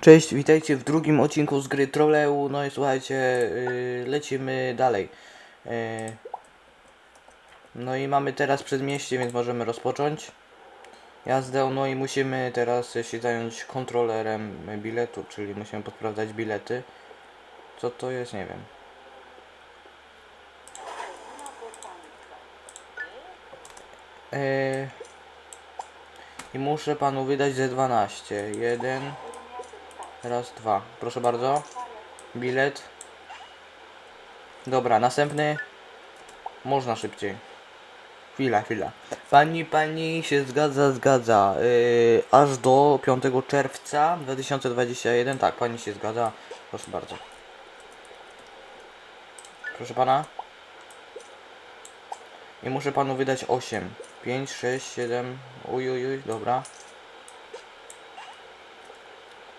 Cześć, witajcie w drugim odcinku z gry Trolleu. No i słuchajcie, yy, lecimy dalej. Yy, no i mamy teraz przedmieście, więc możemy rozpocząć jazdę. No i musimy teraz się zająć kontrolerem biletu, czyli musimy podsprawdzać bilety. Co to jest, nie wiem. Yy, I muszę panu wydać ze 12. Jeden. Raz, dwa. Proszę bardzo. Bilet. Dobra, następny. Można szybciej. Chwila, chwila. Pani, pani się zgadza, zgadza. Yy, aż do 5 czerwca 2021. Tak, pani się zgadza. Proszę bardzo. Proszę pana. I muszę panu wydać 8. 5, 6, 7. Uj, uj, uj, dobra.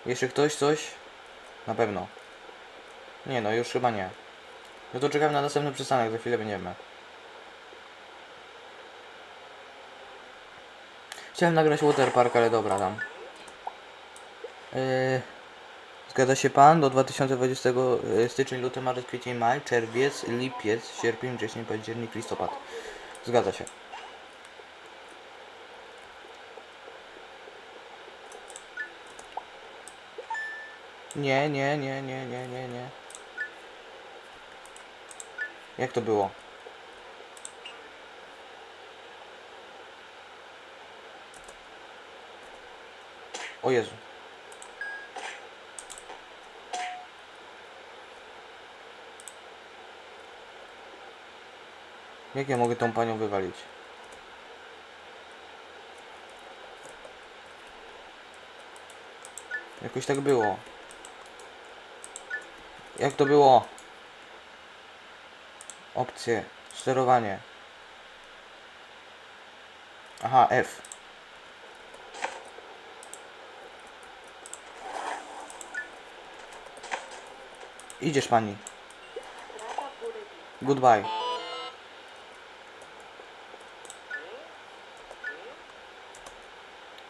Jeszcze ktoś coś? Na pewno. Nie no, już chyba nie. No to czekam na następny przystanek, za chwilę będziemy. Chciałem nagrać Waterpark, ale dobra, tam. Yy, zgadza się pan? Do 2020 yy, styczeń, luty, marzec, kwiecień, maj, czerwiec, lipiec, sierpień, wrzesień, październik, listopad. Zgadza się. Nie, nie, nie, nie, nie, nie, nie. Jak to było? O Jezu. Jak ja mogę tą panią wywalić? Jakoś tak było. Jak to było? Opcje. Sterowanie. Aha, F. Idziesz pani. Goodbye.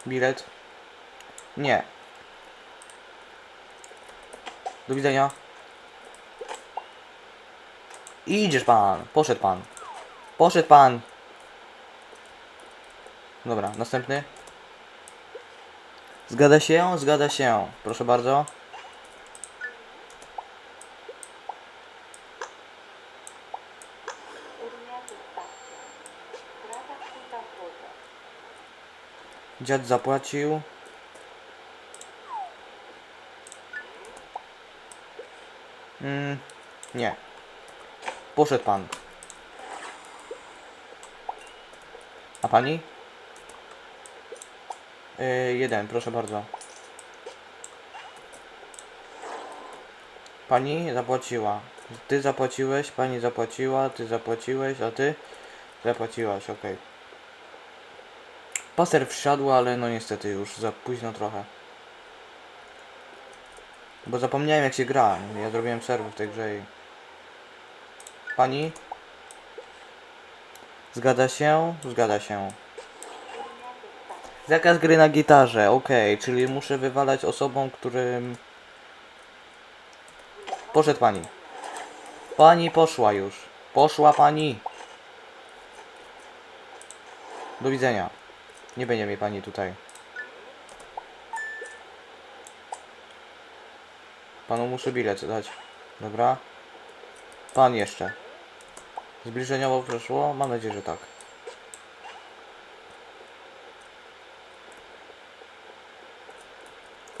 Bilet? Nie. Do widzenia. Idziesz pan, poszedł pan. Poszedł pan. Dobra, następny. Zgadza się, zgadza się. Proszę bardzo. Dziad zapłacił. Mm, nie. Poszedł pan. A pani? Yy, jeden, proszę bardzo. Pani zapłaciła. Ty zapłaciłeś, pani zapłaciła, ty zapłaciłeś, a ty zapłaciłaś, ok. Paser wsiadł, ale no niestety już za późno trochę. Bo zapomniałem jak się gra. Ja zrobiłem serwer w tej grze i... Pani? Zgadza się? Zgadza się. Zakaz gry na gitarze, okej, czyli muszę wywalać osobom, którym... Poszedł pani. Pani poszła już. Poszła pani. Do widzenia. Nie będzie mnie pani tutaj. Panu muszę bilet dać. Dobra. Pan jeszcze. Zbliżeniowo przeszło? Mam nadzieję, że tak.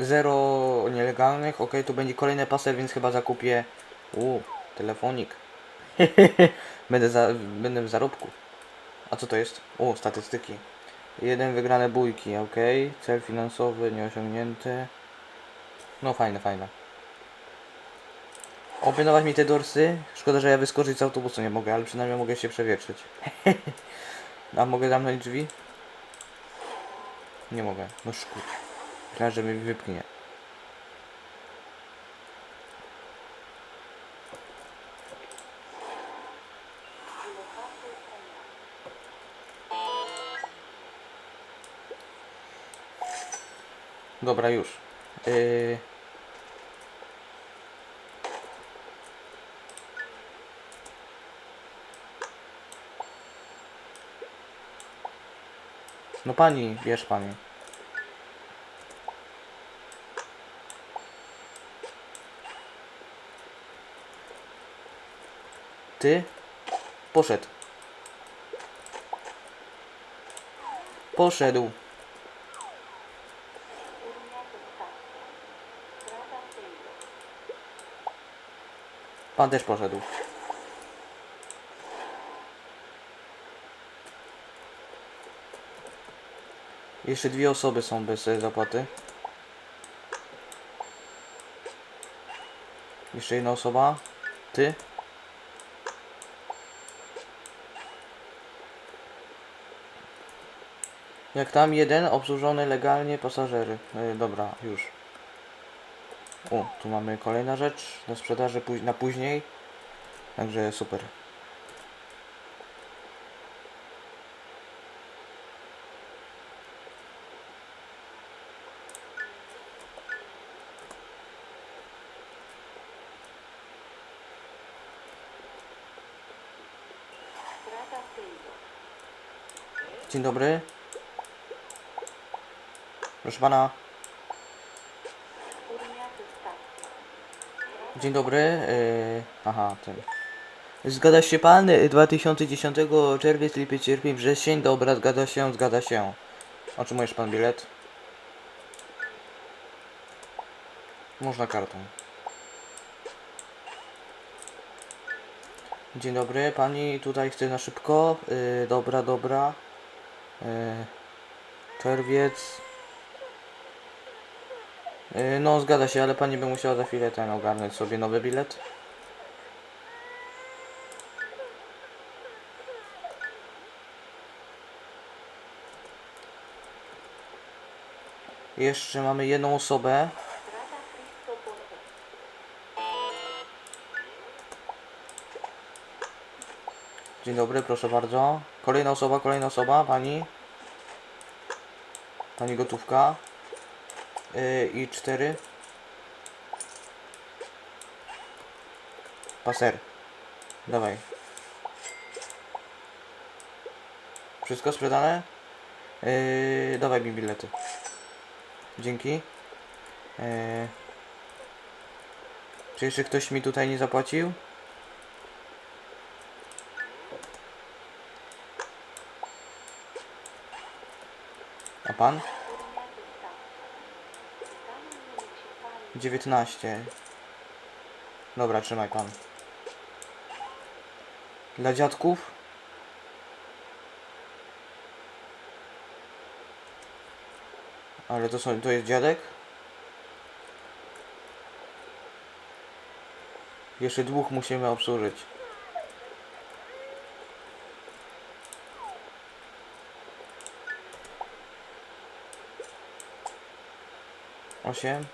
Zero nielegalnych. Ok, tu będzie kolejny paser, więc chyba zakupię. U, telefonik. będę, za, będę w zarobku. A co to jest? O, statystyki. Jeden wygrane bójki, ok. Cel finansowy nieosiągnięty. No fajne, fajne. Opinować mi te dorsy. Szkoda, że ja wyskoczyć z autobusu nie mogę, ale przynajmniej mogę się przewietrzyć. A mogę zamknąć drzwi? Nie mogę. No szkód. Myślałem, że mi wypchnie. Dobra, już. Yy, No pani, bierz pani. Ty? Poszedł. Poszedł. Pan też poszedł. Jeszcze dwie osoby są bez e, zapłaty. Jeszcze jedna osoba. Ty? Jak tam jeden obsłużony legalnie pasażery. E, dobra, już. O, tu mamy kolejna rzecz do sprzedaży na później. Także super. Dzień dobry. Proszę pana. Dzień dobry. Yy, aha, ten. Zgadza się pan? Y, 2010 czerwiec, lipiec, sierpień, wrzesień. Dobra, zgadza się, zgadza się. Otrzymujesz pan bilet? Można kartą. Dzień dobry, pani tutaj chce na szybko. Yy, dobra, dobra. Yy, czerwiec. Yy, no, zgadza się, ale pani by musiała za chwilę ten ogarnąć sobie nowy bilet. Jeszcze mamy jedną osobę. Dzień dobry, proszę bardzo. Kolejna osoba, kolejna osoba, pani. Pani gotówka. Yy, I cztery. Paser. Dawaj. Wszystko sprzedane? Yy, dawaj mi bilety. Dzięki. Yy. Czy jeszcze ktoś mi tutaj nie zapłacił? A pan? 19. Dobra, trzymaj pan. Dla dziadków? Ale to są, to jest dziadek? Jeszcze dwóch musimy obsłużyć. Osiem.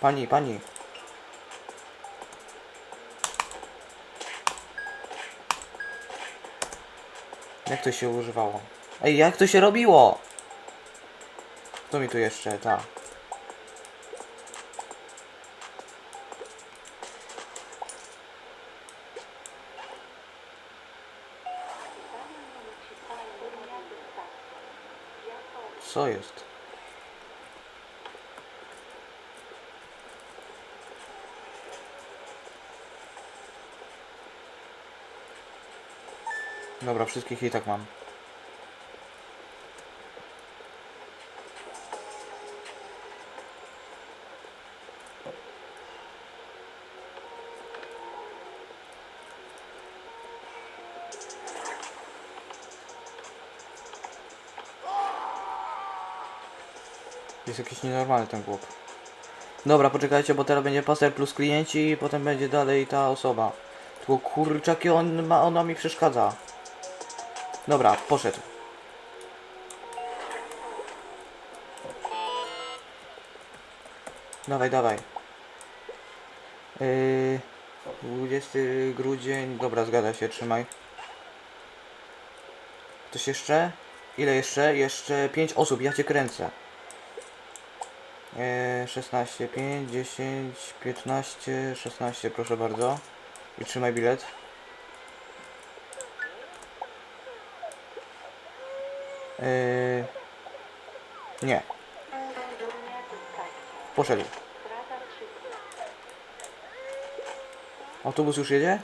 Pani, pani. Jak to się używało? Ej, jak to się robiło? Co mi tu jeszcze? Ta. Co jest? Dobra, wszystkich i tak mam. Jest jakiś nienormalny ten chłop. Dobra, poczekajcie, bo teraz będzie paser plus klienci i potem będzie dalej ta osoba. Tylko kurczakie on ma, ona mi przeszkadza. Dobra, poszedł. Dawaj, dawaj. Yy, 20 grudzień. Dobra, zgadza się, trzymaj. Ktoś jeszcze? Ile jeszcze? Jeszcze 5 osób, ja cię kręcę. E, 16, 5, 10, 15, 16, proszę bardzo. I trzymaj bilet. E, nie. Poszedł. Autobus już jedzie?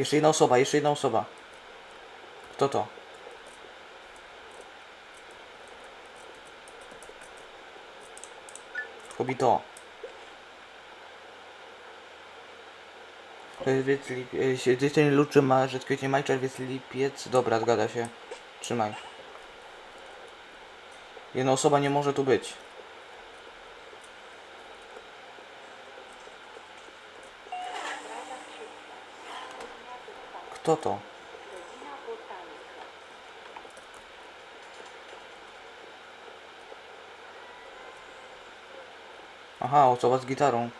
Jeszcze jedna osoba, jeszcze jedna osoba. Kto to? Kobito. Czerwiec, lipiec, styczeń, luty, marzec, kwiecień, maj, czerwiec, lipiec. Dobra, zgadza się. Trzymaj. Jedna osoba nie może tu być. Kto to? Aha, osoba z gitarą.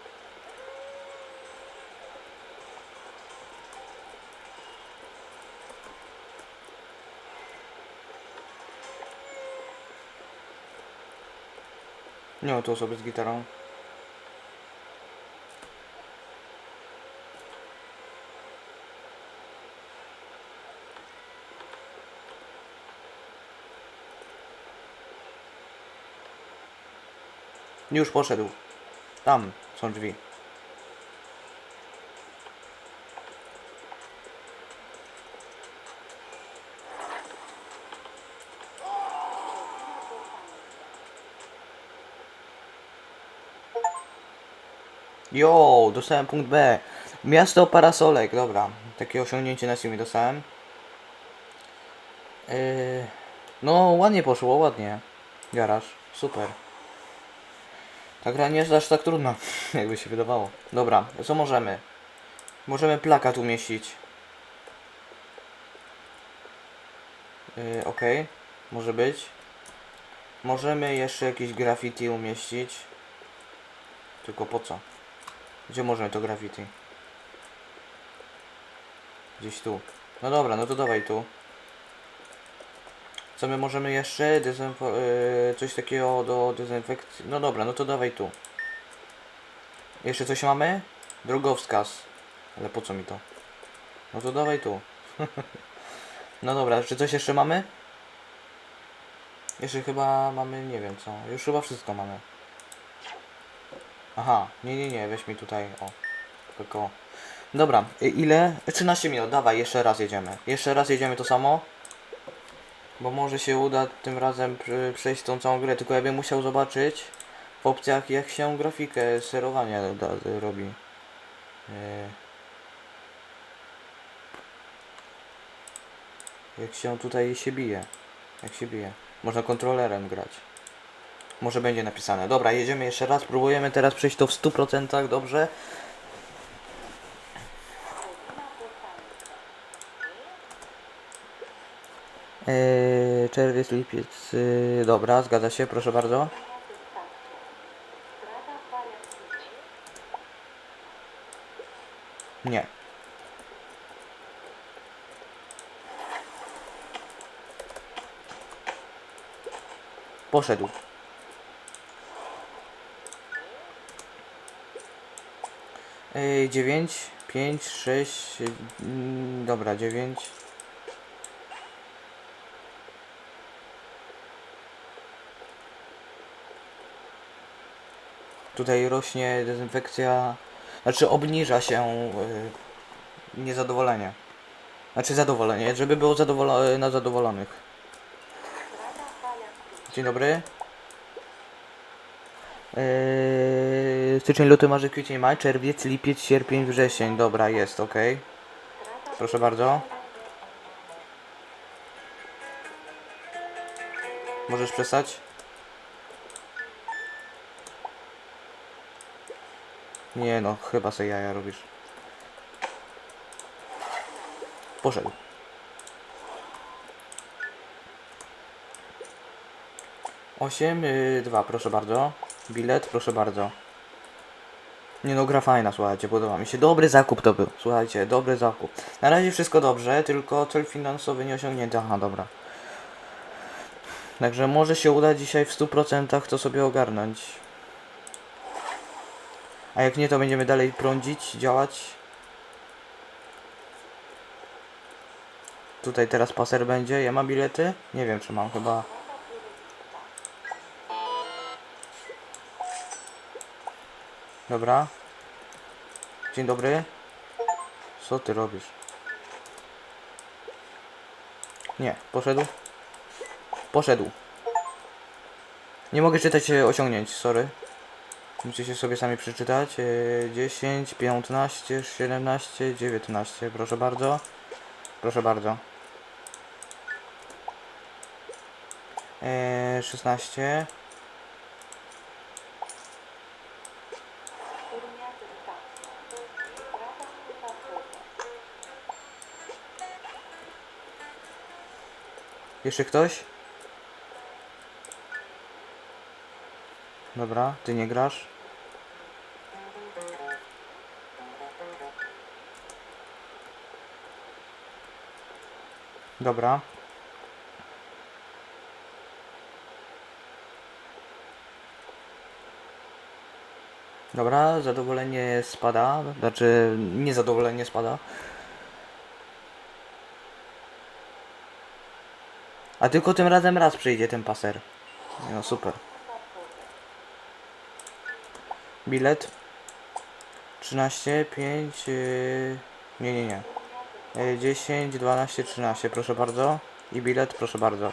Nie tu osoby z gitarą. Już poszedł. Tam są drzwi. Jo, dostałem punkt B. Miasto parasolek, dobra. Takie osiągnięcie na siebie dostałem. Yy, no, ładnie poszło, ładnie. Garaż, super. Ta gra nie jest aż tak trudna, jakby się wydawało. Dobra, co możemy? Możemy plakat umieścić. Yy, ok, może być. Możemy jeszcze jakieś graffiti umieścić. Tylko po co? Gdzie możemy to graffiti? Gdzieś tu. No dobra, no to dawaj tu. Co my możemy jeszcze? Yy, coś takiego do dezynfekcji. No dobra, no to dawaj tu. Jeszcze coś mamy? Drogowskaz. Ale po co mi to? No to dawaj tu. no dobra, czy coś jeszcze mamy? Jeszcze chyba mamy, nie wiem co. Już chyba wszystko mamy. Aha, nie, nie, nie, weź mi tutaj, o, tylko. Dobra, ile? 13 minut, dawaj, jeszcze raz jedziemy. Jeszcze raz jedziemy to samo. Bo może się uda tym razem pr- przejść tą całą grę, tylko ja bym musiał zobaczyć w opcjach jak się grafikę sterowania da, robi. E, Jak się tutaj się bije. Jak się bije. Można kontrolerem grać. Może będzie napisane. Dobra, jedziemy jeszcze raz. Próbujemy teraz przejść to w 100% dobrze. Eee, czerwiec, lipiec. Yy, dobra, zgadza się, proszę bardzo. Nie. Poszedł. Yy, 9, 5, 6, mm, dobra, 9. Tutaj rośnie dezynfekcja, znaczy obniża się yy, niezadowolenie. Znaczy zadowolenie, żeby było zadowolo na zadowolonych. Dzień dobry. Eee, styczeń, luty, marzec, kwiecień, maj, czerwiec, lipiec, sierpień, wrzesień. Dobra, jest, ok. Proszę bardzo. Możesz przestać? Nie no, chyba sobie jaja robisz. Poszedł. Osiem, y, dwa, proszę bardzo. Bilet, proszę bardzo. Nie no, gra fajna, słuchajcie, podoba mi się. Dobry zakup to był, słuchajcie, dobry zakup. Na razie wszystko dobrze, tylko cel finansowy nie osiągnięty. Aha, dobra. Także może się uda dzisiaj w 100% to sobie ogarnąć. A jak nie, to będziemy dalej prądzić, działać. Tutaj teraz paser będzie. Ja mam bilety? Nie wiem, czy mam chyba. Dobra. Dzień dobry. Co ty robisz? Nie, poszedł. Poszedł. Nie mogę czytać e, osiągnięć, sorry. Musicie sobie sami przeczytać. E, 10, 15, 17, 19. Proszę bardzo. Proszę bardzo. E, 16. Jeszcze ktoś? Dobra, ty nie grasz. Dobra. Dobra, zadowolenie spada, znaczy niezadowolenie spada. A tylko tym razem raz przyjdzie ten paser. No super. Bilet 13, 5, yy... nie, nie, nie. Yy, 10, 12, 13, proszę bardzo. I bilet, proszę bardzo.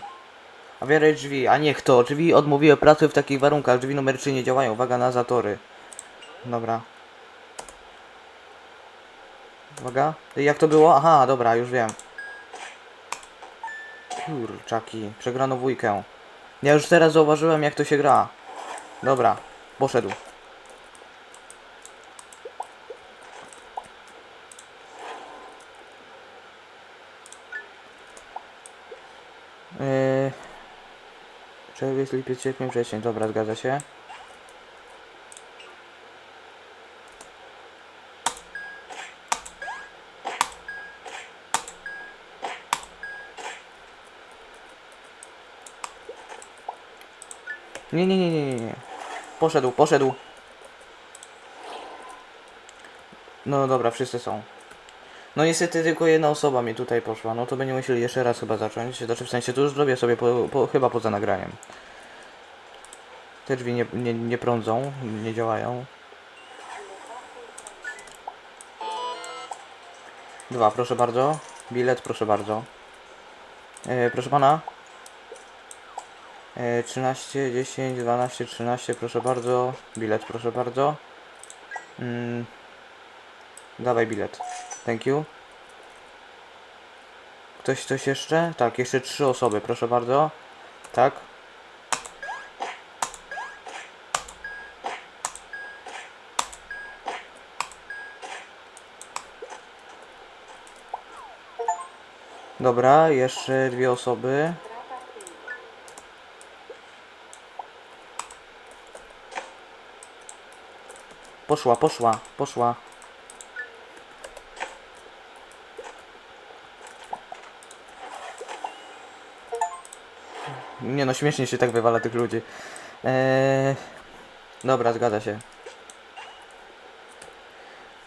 A biorę drzwi, a niech to. Drzwi odmówiły pracy w takich warunkach. Drzwi numer 3 nie działają. Uwaga na zatory. Dobra. Uwaga. Jak to było? Aha, dobra, już wiem. Kurczaki, przegrano dwójkę. Ja już teraz zauważyłem jak to się gra. Dobra, poszedł. Yy... Czerwiec, lipiec, sierpień, wrzesień. Dobra, zgadza się. Nie, nie, nie, nie, nie. Poszedł, poszedł. No dobra, wszyscy są. No niestety tylko jedna osoba mi tutaj poszła. No to będziemy musieli jeszcze raz chyba zacząć. Znaczy w sensie to już zrobię sobie po, po, chyba poza nagraniem. Te drzwi nie, nie, nie prądzą, nie działają. Dwa, proszę bardzo. Bilet, proszę bardzo. E, proszę pana. E, 13, 10, 12, 13, proszę bardzo. Bilet, proszę bardzo. Mm. Dawaj bilet. Thank you. Ktoś coś jeszcze? Tak, jeszcze trzy osoby, proszę bardzo. Tak. Dobra, jeszcze dwie osoby. Poszła, poszła, poszła. Nie no, śmiesznie się tak wywala tych ludzi. Eee... Dobra, zgadza się.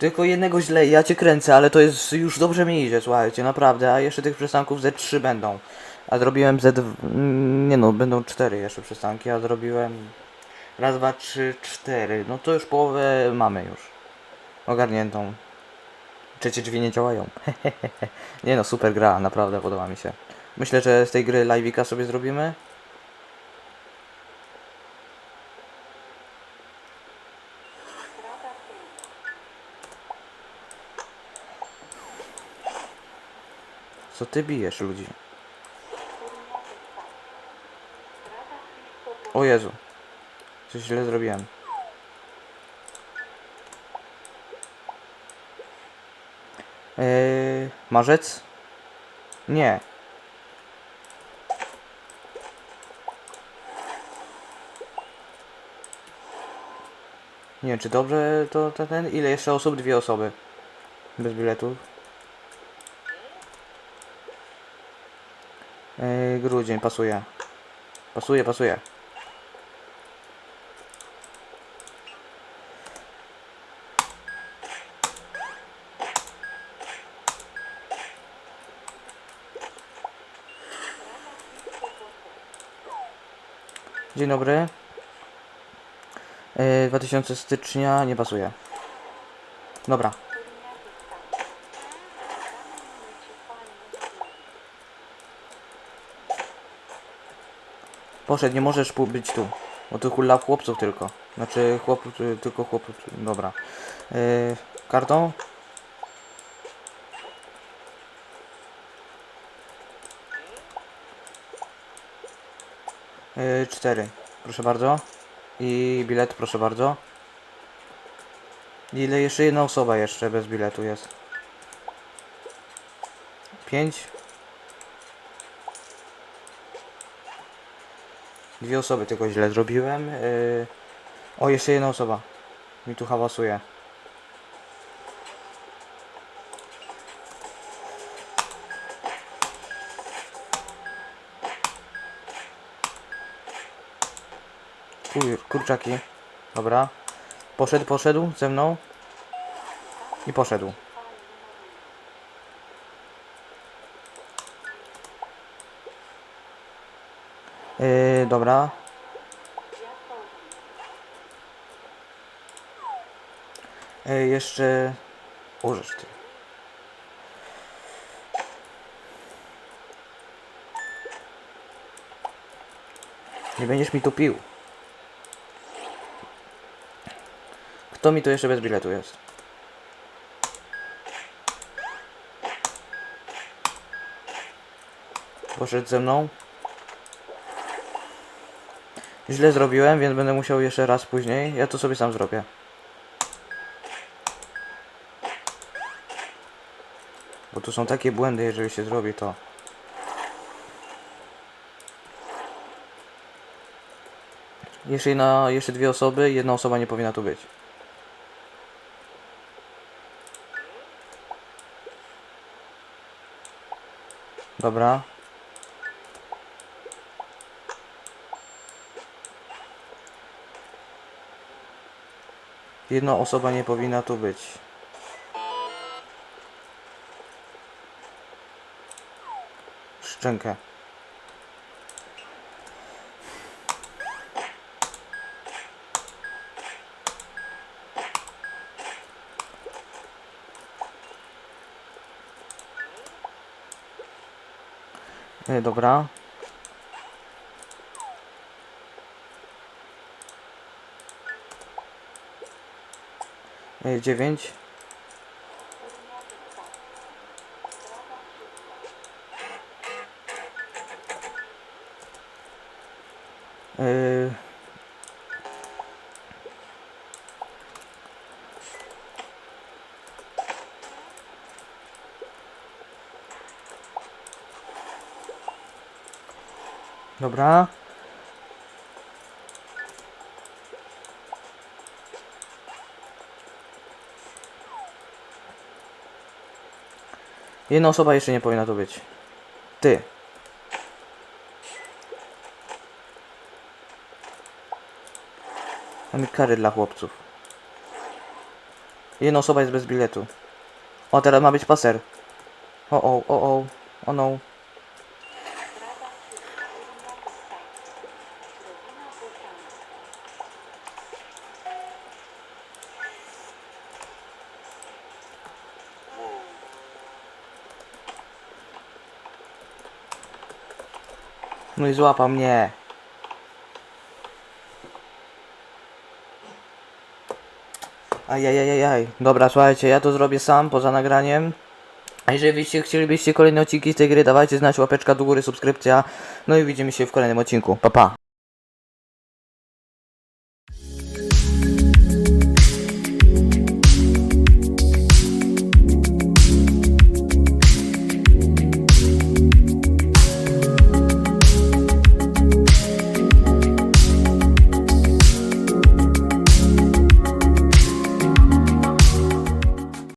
Tylko jednego źle, ja cię kręcę, ale to jest już dobrze mi idzie, słuchajcie, naprawdę, a jeszcze tych przystanków Z3 będą. A zrobiłem Z... mm, Nie no, będą cztery jeszcze przystanki, a zrobiłem... Raz, dwa, trzy, cztery. No to już połowę mamy już. Ogarniętą. Trzecie drzwi nie działają. nie no, super gra, naprawdę podoba mi się. Myślę, że z tej gry live'ika sobie zrobimy. Co ty bijesz ludzi? O Jezu. Coś źle zrobiłem. Eee, marzec? Nie. Nie wiem, czy dobrze to to ten. Ile jeszcze osób? Dwie osoby. Bez biletu. Grudzień, pasuje. Pasuje, pasuje. Dzień dobry. Yy, 2000 stycznia nie pasuje. Dobra. Poszedł, nie możesz być tu. Bo tu dla chłopców tylko. Znaczy chłopów, y, tylko chłopów. Dobra. Yy, kartą? Yy, cztery. Proszę bardzo. I bilet, proszę bardzo. Ile jeszcze jedna osoba jeszcze bez biletu jest? Pięć. Dwie osoby tylko źle zrobiłem. Yy... O, jeszcze jedna osoba. Mi tu hałasuje. Kur, kurczaki. Dobra. Poszedł, poszedł ze mną. I poszedł. Yy, dobra. Yy, jeszcze... Użyć ty. Nie będziesz mi tu pił. Kto mi tu jeszcze bez biletu jest? Poszedł ze mną. Źle zrobiłem, więc będę musiał jeszcze raz później. Ja to sobie sam zrobię. Bo tu są takie błędy, jeżeli się zrobi to. Jeszcze, jedna, jeszcze dwie osoby, jedna osoba nie powinna tu być. Dobra. Jedna osoba nie powinna tu być. Szczękę. E, Dobra. E, Dziewięć. E, Dobra. Jedna osoba jeszcze nie powinna tu być. Ty. Mamy kary dla chłopców. Jedna osoba jest bez biletu. O, teraz ma być paser. O, o, o, o. O no. No i złapał mnie. Ajajajajaj. Dobra, słuchajcie, ja to zrobię sam poza nagraniem. A jeżeli byście chcielibyście kolejne odcinki z tej gry, dawajcie znać łapeczka do góry, subskrypcja. No i widzimy się w kolejnym odcinku. Pa pa.